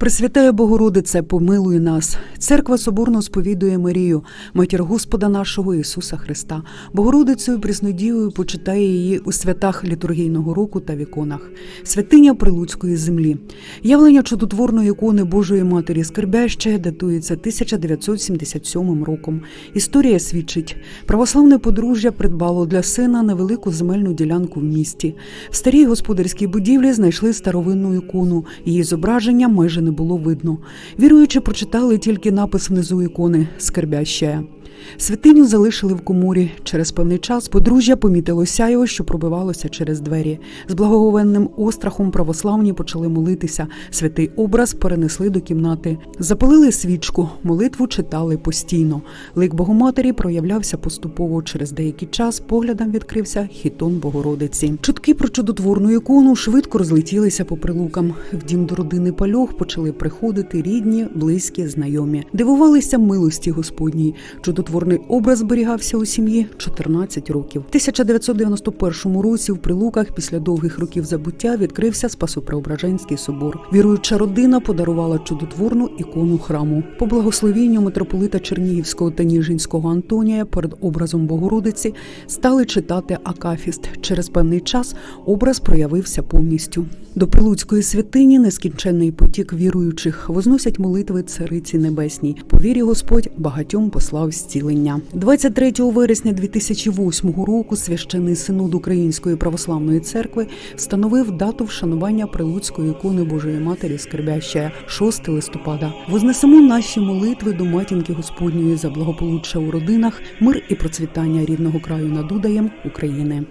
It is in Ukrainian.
Пресвятая Богородице, помилуй нас. Церква соборно сповідує Марію, матір Господа нашого Ісуса Христа. Богородицею Преснодією почитає її у святах літургійного року та в іконах. Святиня Прилуцької землі. Явлення чудотворної ікони Божої Матері Скорбяще датується 1977 роком. Історія свідчить, православне подружжя придбало для сина невелику земельну ділянку в місті. В старій господарській будівлі знайшли старовинну ікону. Її зображення майже не було видно. Віруючи, прочитали тільки напис внизу ікони Скорбящая. Святиню залишили в коморі. Через певний час подружжя помітило сяйво, що пробивалося через двері. З благоговенним острахом православні почали молитися. Святий образ перенесли до кімнати. Запалили свічку, молитву читали постійно. Лик Богоматері проявлявся поступово. Через деякий час поглядам відкрився хітон Богородиці. Чутки про чудотворну ікону швидко розлетілися по прилукам. В дім до родини пальох почали приходити рідні, близькі, знайомі. Дивувалися милості Господній. Чудотворний образ зберігався у сім'ї 14 років. В 1991 році в Прилуках після довгих років забуття відкрився Спасопреображенський собор. Віруюча родина подарувала чудотворну ікону храму. По благословінню митрополита Чернігівського та Ніжинського Антонія перед образом Богородиці стали читати Акафіст. Через певний час образ проявився повністю. До Прилуцької святині нескінченний потік віруючих возносять молитви Цариці Небесній. По вірі Господь багатьом послав зцілення. 23 вересня 2008 року священний синод Української православної церкви встановив дату вшанування Прилуцької ікони Божої Матері Скорбящая 6 листопада. Вознесемо наші молитви до матінки Господньої за благополуччя у родинах, мир і процвітання рідного краю над Удаєм України.